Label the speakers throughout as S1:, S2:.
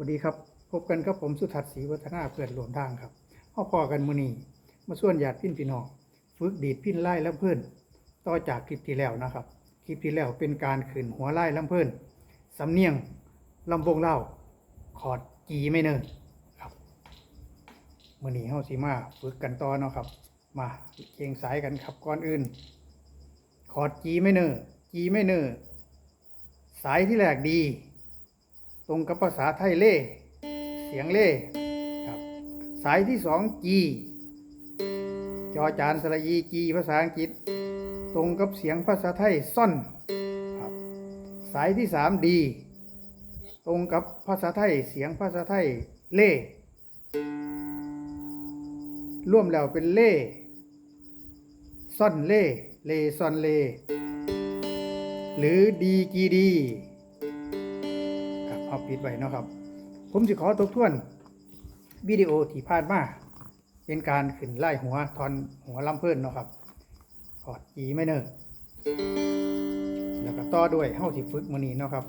S1: วัสดีครับ พบกันกับผมสุทัศน์ศรีวัฒนาเพื่อนรวมทางครับพ่อพอกันมือนีมาส่วนญาติพี่พี่น้องฝึกดีดพินไล่ลำเพิ่นต่อจากคลิปที่แล้วนะครับ คลิปที่แล้วเป็นการขึ้นหัวไล่ลำเพิ่นสำเนียงลำวงเล่าคอร์ดจีไม่เนินครับมือนีเฮาสิมาฝึกกันต่อเนาะครับ มาเคียงสายกันครับก่อนอื่นคอร์ดจีไม่เนอจีไม่เนอสายที่แรกดี ตรงกับภาษาไทยเล่ เสียงเล่ครับ สายที่สองจีจอจานสระอีจีภาษาอังกฤษ ตรงกับเสียงภาษาไทยซ่อนครับ สายที่สามดีตรงกับภาษาไทยเสียงภาษาไทยเล่ร่วมแล้วเป็นเล่ซ่อนเล่ เล่ซ่อนเล่ หรือดีกีดี เอาปิดไว้เนาะครับ ผมจะขอทบทวนวิดีโอที่ผ่านมาเป็นการขึ้นไล่หัวทอนหัวลำเพิ่นเนาะครับอดอีไม่เนิ่แล้วก็ต่อด้วยเฮ้าที่ฝึกมือนี้เนาะครับ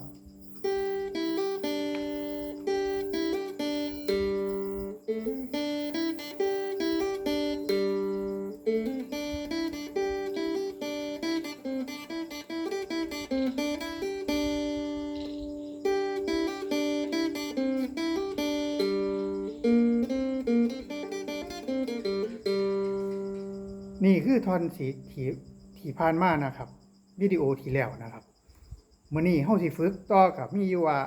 S1: นี่คือทอนสีที่ที่ผ่านมานะครับวิดีโอที่แล้วนะครับมื้อนี้เฮาสิฝึกต่อกับมีอยู่ว่า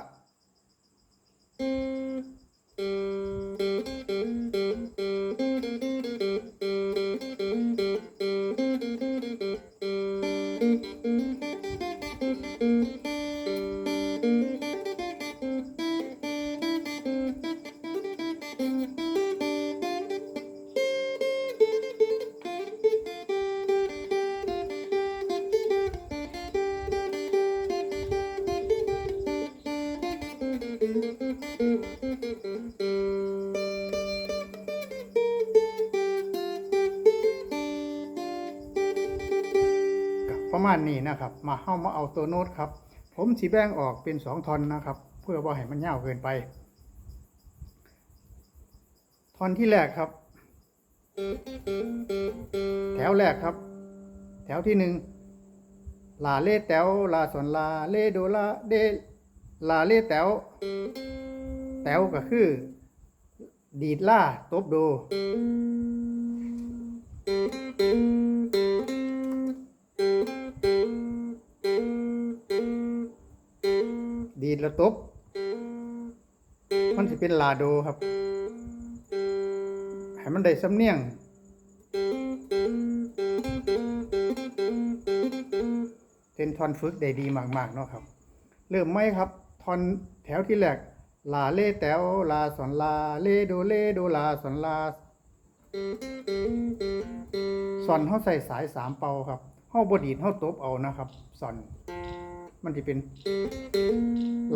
S1: มาณนี้นะครับ มาเฮามาเอาตัวโน้ตครับ ผมสิแบ่งออกเป็นสองทอนนะครับ เพื่อบ่าให้มันยาวเกินไปทอนที่แรกครับ แถวแรกครับ แถวที่หนึ่งลาเล่แตวลาสอนลาเล่โดลาเดลาเล่แตวแตวก็คือ ดีดล่าตบโด แล้วตบ มันจะเป็นลาโดครับ ให้มันได้สำเนียง เป็นทอนฝึกได้ดีมากๆเนาะครับ เริ่มไหมครับ ทอนแถวที่แรกลาเลแตวลาสอนลาเลโดเลโดลาสอนลาสอนเขาใส่สายสามเป่าครับเขาบดีดเขาตบเอานะครับสอน มันจะเป็น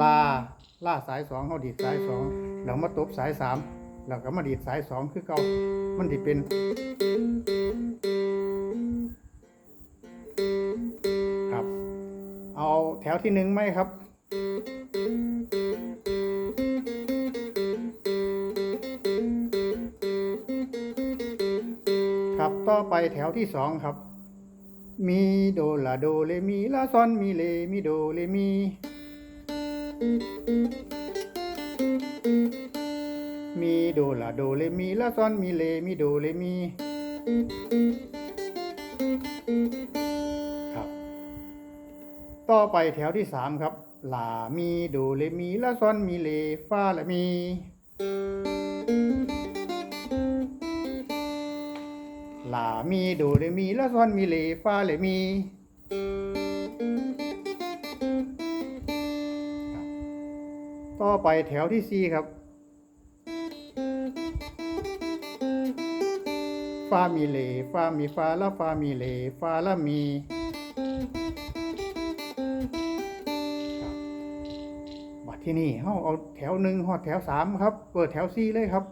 S1: ลาลาสายสองเขาดีดสายสองแล้วมาตบสายสามแล้วก็มาดีดสายสองคือเก่ามันจะเป็นครับ เอาแถวที่หนึ่งไหมครับครับต่อไปแถวที่สองครับ มีโดลาโดเลมีลาซอนมีเลมีโดเลมีมีโดลาโดเลมีลาซอนมีเลมีโดเลมีครับ ต่อไปแถวที่สามครับลามีโดเลมีลาซอนมีเลฟาละมี ลา มีโดเรมีลาซอนมีเลฟาเลมีต่อไปแถวที่สี่ครับ ฟา มีเลฟา มีฟาลาฟา มีเลฟาลามี บัดที่นี่เฮาเอาแถวหนึ่งหอดแถวสามครับ เปิดแถวสี่เลยครับ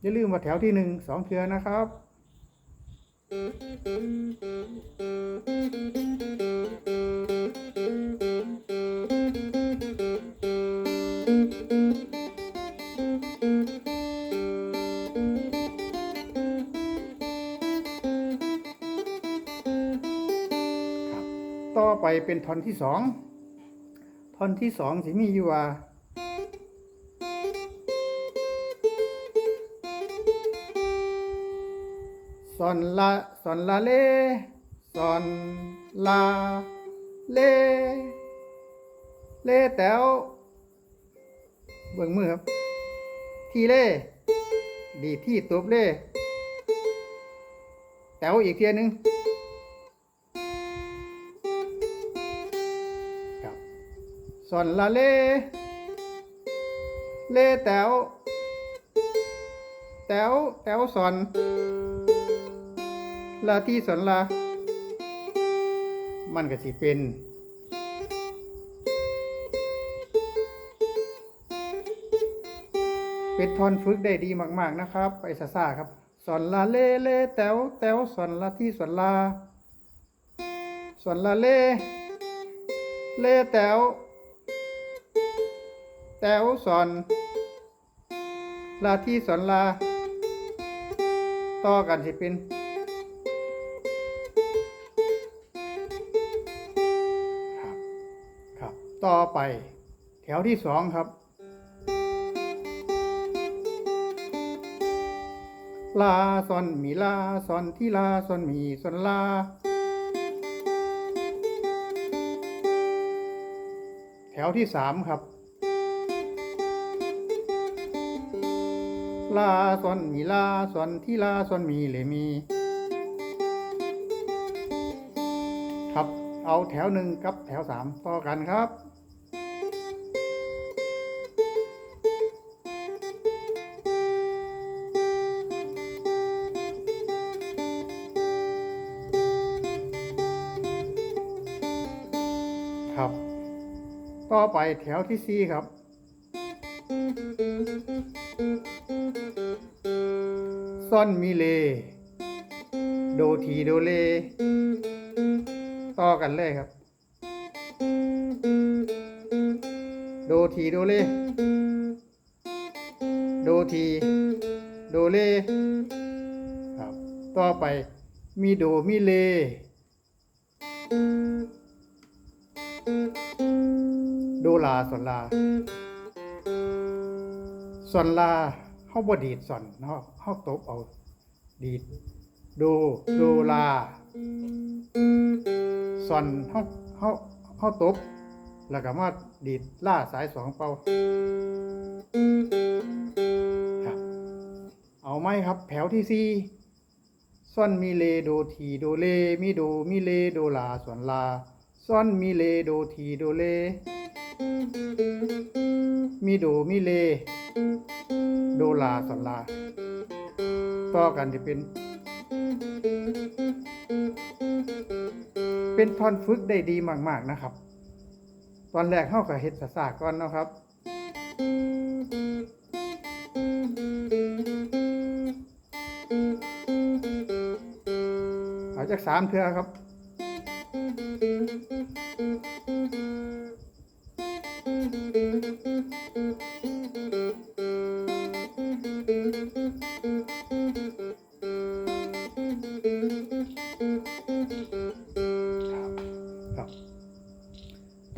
S1: อย่าลืมว่าแถวที่หนึ่งสองเทือนะครับ ต่อไปเป็นท่อนที่สองท่อนที่สองสิมีอยู่ว่า อนลาซอนลาเลซอนลาเล เลแต๋วเบิ่งมือครับทีเล่ดีที่ตบเล่แต๋วอีกเทียนึงครับซอนลาเลเลแต๋วแต๋วแต๋วซอน ลาที่สอนลา มันก็สิเป็นเป็นทอนฝึกได้ดีมาก ๆ นะครับ ไปซาซาครับสอนลาเลเลแต๋วแต๋วสอนลาที่สอนลาสอนลาเลเลแต๋วแต๋วสอนลาที่สอนลา ต่อกันสิเป็น ต่อไป แถวที่สองครับ ลาซอนมีลาซอนที่ลาซอนมีซอนลา แถวที่สามครับ ลาซอนมีลาซอนที่ลาซอนมีเลมี ครับ เอาแถวหนึ่งกับแถวสามต่อกันครับครับ ต่อไปแถวที่สี่ครับ ซ่อนมีเล โดทีโดเล ต่อกันเลยครับ โดทีโดเล โดที โดเล ครับ ต่อไปมีโดมีเล ดลาสอนลาสอนลาเฮาบ่ดีดสอนเนาะเฮาตบเอาดีดดโดลาสอนเฮาเฮาเฮาตบแล้วก็มาดีดล่าสายสองเป่าครับเอาไหมครับ แถวที่สี่ซ่อนมีเลโดทีโดเล มีโดมีเลโดลาส่วนลาซ่อนมีเลโดทีโดเล มีโดมีเล โดลาส่วนลา ต่อกันจะเป็น เป็นท่อนฝึกได้ดีมาก ๆ นะครับ ตอนแรกเข้ากับเฮ็ดสาๆก่อนนะครับเอาจากสามเทือครับ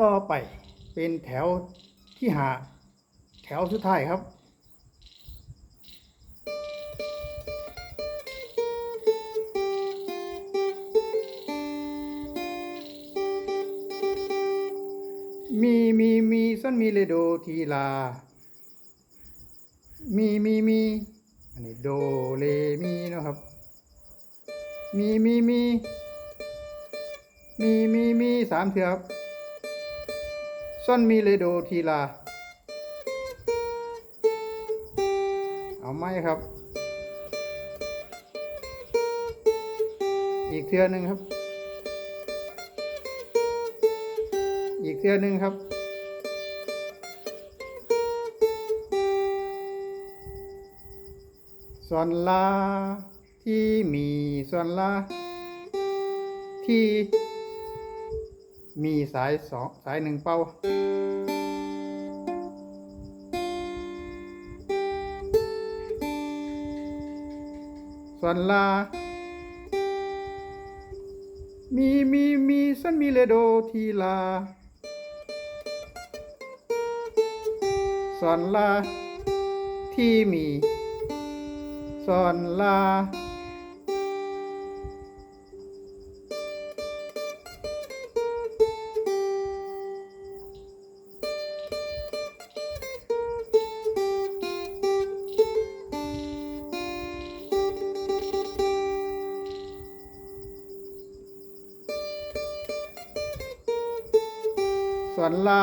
S1: ต่อไปเป็นแถวที่หาแถวสุดท้ายครับ มีมีมีส้นมีเลโดทีลา มีมีมีอันนี้โดเลมีนะครับ มีมีมีมีมีมีสามเทือครับ ส้นมีเลโดทีลา เอาไหมครับ อีกเทือหนึ่งครับ อีกเทือหนึ่งครับส่วนลาที่มีส่วนลาที่ มีสายสองสายหนึ่งเป้า ส่นลา มีมีมีสันมีเลโดทีลา ส่นลาที่มี ส่นลา สอนลา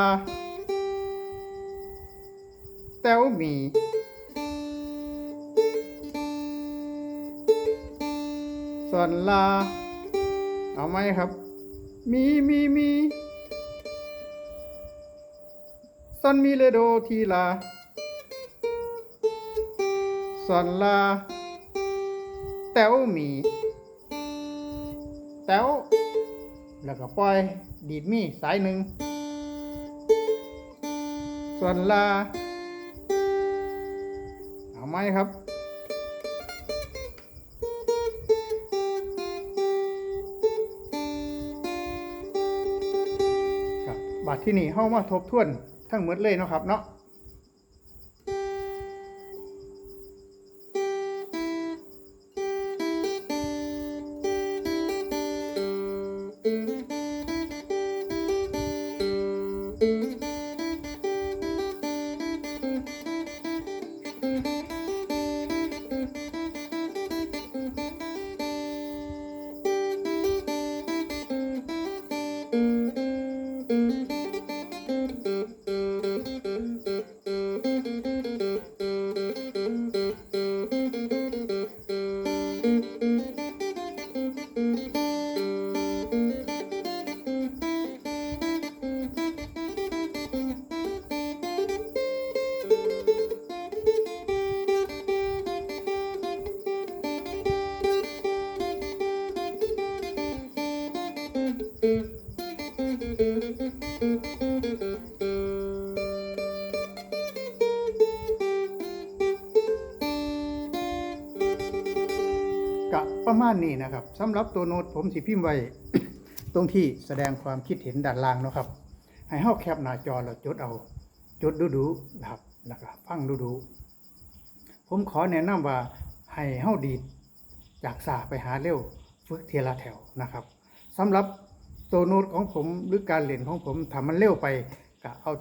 S1: แต้วมีสอนลา เอาไหมครับ มีมีมีซอนมีเลโดทีลาสอนลา แต้วมีแต้วแล้วก็ปล่อยดีดมีสายหนึ่ง ส่วนลา เอาไหมครับ ครับบัดที่นี่เข้ามาทบทวนทั้งหมดเลยเนาะครับเนาะ กะประมาณนี้นะครับสำหรับตัวโน้ตผมสิพิมพ์ไว้ ตรงที่แสดงความคิดเห็นด้านล่างเนาะครับ ให้เฮาแคปหน้าจอแล้วจดเอา จดดูดูๆนะครับแล้วก็ฟังดูดูๆผมขอแนะนำว่าให้เฮาดีดจากสาไปหาเร็วฝึกเทละแถวนะครับ สำหรับตัวโน้ตของผมหรือการเล่นของผมถ้ามันเร็วไปก็เอา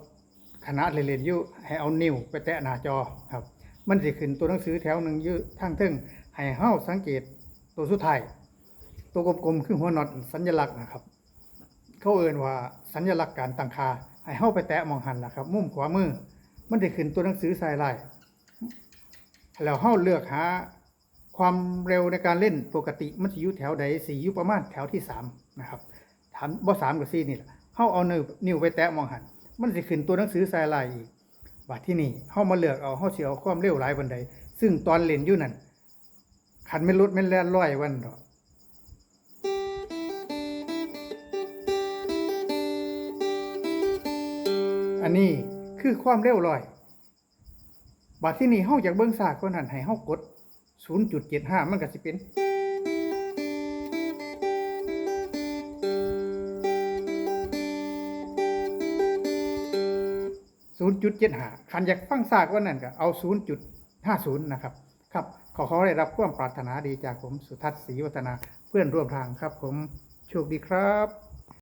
S1: ขณะเล่นๆยู่ให้เอานิ้วไปแตะหน้าจอครับ มันสิขึ้นตัวหนังสือแถวหนึ่งยืดทางเทิงให้เฮาสังเกตตัวสุดท้ายตัวกลมๆคือหัวน็อตสัญลักษณ์นะครับ เขาเอ่นว่าสัญลักษณ์การตั้งค่าให้เฮาไปแตะมองหันนะครับ มุมขวามือ มันจะขึ้นตัวหนังสือสายลายแล้วเฮาเลือกหา ความเร็วในการเล่นปกติมันสิอยู่แถวใดสิอยู่ประมาณแถวที่สามนะครับถามบ่สามกับสี่นี่แหละเฮาเอานิ้วนิ้วไปแตะมองหัน มันสิขึ้นตัวหนังสือสายลายอีกว่าที่นี่เฮามาเลือกเอาเฮาสิเอาความเร็วหลายบันไดซึ่งตอนเล่นอยู่นั่นคันไม่ลดไม่แล่นร้อยวันดอกอันนี้คือความเร็วร้อยบัดที่นี่เฮาจากเบิ่งซากก็นั่นให้เฮากด 0.75 มันก็สิเป็น0.75คันอยากฟังซากว่านั่นก็เอา0.50นะครับ ครับ ขอขอได้รับความปรารถนาดีจากผมสุทัศน์ศรีวัฒนาเพื่อนร่วมทางครับผมโชคดีครับ